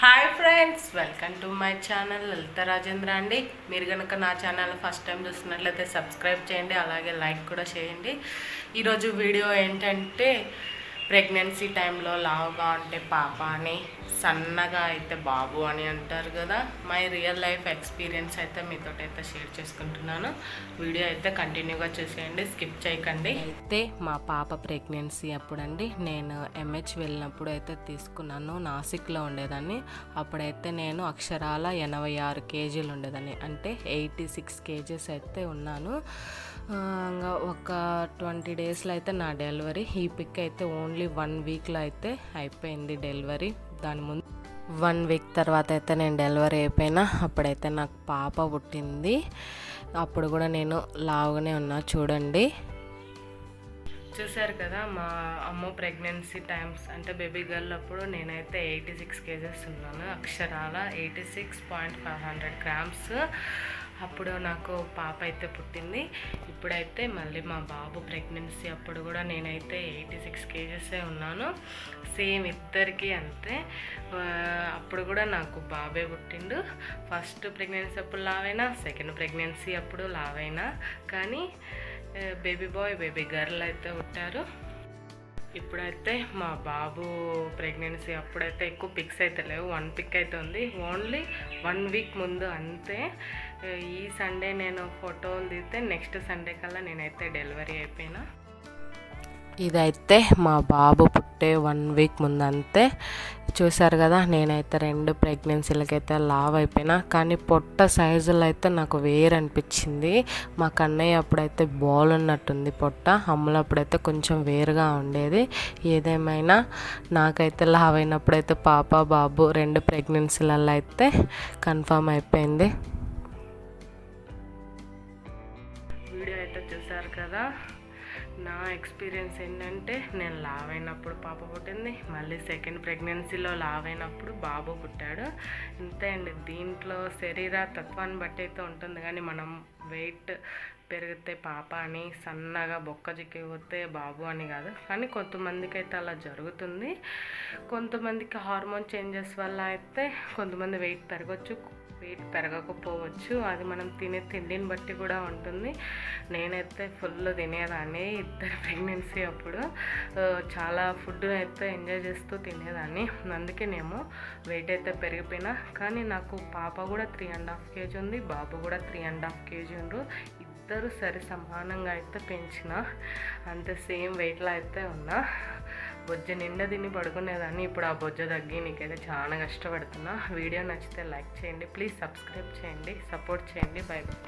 Hi friends welcome to my channel Lalitha Rajendra అండి. మీరు కనుక నా ఛానల్ ఫస్ట్ టైం చూస్తున్నట్లయితే సబ్స్క్రైబ్ చేయండి అలాగే లైక్ కూడా చేయండి. ఈరోజు వీడియో ఏంటంటే ప్రెగ్నెన్సీ టైంలో లావుగా ఉంటే పాప అని సన్నగా అయితే బాబు అని అంటారు కదా. మై రియల్ లైఫ్ ఎక్స్పీరియన్స్ అయితే మీతో అయితే షేర్ చేసుకుంటున్నాను. వీడియో అయితే కంటిన్యూగా చూసేయండి స్కిప్ చేయకండి. అయితే మా పాప ప్రెగ్నెన్సీ అప్పుడండి నేను ఎంహెచ్ వెళ్ళినప్పుడు అయితే తీసుకున్నాను. నాసిక్లో ఉండేదాన్ని. అప్పుడైతే నేను అక్షరాల ఎనభై ఆరు కేజీలు ఉండేదాన్ని. అంటే ఎయిటీ సిక్స్ కేజీస్ అయితే ఉన్నాను. ఇంకా ఒక ట్వంటీ డేస్లో అయితే నా డెలివరీ. ఈ పిక్ అయితే ఓన్లీ వన్ వీక్లో అయితే అయిపోయింది డెలివరీ. దాని ముందు వన్ వీక్ తర్వాత అయితే నేను డెలివరీ అయిపోయినా. అప్పుడైతే నాకు పాప పుట్టింది. అప్పుడు కూడా నేను లావుగానే ఉన్నా. చూడండి. చూసారు కదా మా అమ్మ ప్రెగ్నెన్సీ టైమ్స్. అంటే బేబీ గర్ల్ అప్పుడు నేనైతే ఎయిటీ సిక్స్ కేజెస్ ఉన్నాను. అక్షరాల eighty six point five hundred grams. అప్పుడు నాకు పాప అయితే పుట్టింది. ఇప్పుడైతే మళ్ళీ మా బాబు ప్రెగ్నెన్సీ అప్పుడు కూడా నేనైతే ఎయిటీ సిక్స్ కేజెసే ఉన్నాను. సేమ్ ఇద్దరికి అంతే. అప్పుడు కూడా నాకు బాబే పుట్టిండు. ఫస్ట్ ప్రెగ్నెన్సీ అప్పుడు లావైనా సెకండ్ ప్రెగ్నెన్సీ అప్పుడు లావైనా. కానీ బేబీ బాయ్ బేబీ గర్ల్ అయితే పుట్టారు. ఇప్పుడైతే మా బాబు ప్రెగ్నెన్సీ అప్పుడైతే ఎక్కువ పిక్స్ అయితే లేవు. వన్ పిక్ అయితే ఉంది. ఓన్లీ వన్ వీక్ ముందు అంతే. ఈ సండే నేను ఫోటోలు దిగితే నెక్స్ట్ సండే కల్లా నేనైతే డెలివరీ అయిపోయినా. ఇదైతే మా బాబు పుట్టే వన్ వీక్ ముందు అంతే కదా నేనైతే రెండు ప్రెగ్నెన్సీలకైతే లావ్ అయిపోయినా కానీ పొట్ట సైజులో అయితే నాకు వేరు అనిపించింది. మా కన్నయ్య అప్పుడైతే బాల్ ఉన్నట్టుంది పొట్ట అమ్ములప్పుడైతే కొంచెం వేరుగా ఉండేది. ఏదేమైనా నాకైతే లావ్ అయినప్పుడైతే పాప బాబు రెండు ప్రెగ్నెన్సీలలో అయితే కన్ఫర్మ్ అయిపోయింది. వీడియో అయితే చూసారు కదా నా ఎక్స్పీరియన్స్ ఏంటంటే నేను లావ్ అయినప్పుడు పాప పుట్టింది. మళ్ళీ సెకండ్ ప్రెగ్నెన్సీలో లావ్ అయినప్పుడు బాబు పుట్టాడు. ఇంతే అండి. దీంట్లో శరీర తత్వాన్ని బట్టి అయితే ఉంటుంది. కానీ మనం వెయిట్ పెరిగితే పాప అని సన్నగా బొక్క చిక్కిపోతే బాబు అని కాదు. కానీ కొంతమందికి అయితే అలా జరుగుతుంది. కొంతమందికి హార్మోన్ చేంజెస్ వల్ల అయితే కొంతమంది వెయిట్ పెరగచ్చు. వెయిట్ పెరగకపోవచ్చు. అది మనం తినే తిండిని బట్టి కూడా ఉంటుంది. నేనైతే ఫుల్ తినేదాన్ని ఇద్దరు ప్రెగ్నెన్సీ అప్పుడు. చాలా ఫుడ్ అయితే ఎంజాయ్ చేస్తూ తినేదాన్ని. అందుకేనేమో వెయిట్ అయితే పెరిగిపోయినా. కానీ నాకు పాప కూడా త్రీ అండ్ హాఫ్ కేజీ ఉంది. బాబు కూడా త్రీ అండ్ హాఫ్ కేజీ ఉండ్రు. ఇద్దరు సరి సమానంగా అయితే పెంచిన అంత సేమ్ వెయిట్లో అయితే ఉన్నా. బొజ్జ నిండా తిని పడుకునేదాన్ని ఇప్పుడు ఆ బొజ్జ తగ్గి నీకైతే చాలా కష్టపడుతున్నా. వీడియో నచ్చితే లైక్ చేయండి ప్లీజ్ సబ్స్క్రైబ్ చేయండి సపోర్ట్ చేయండి బై బై.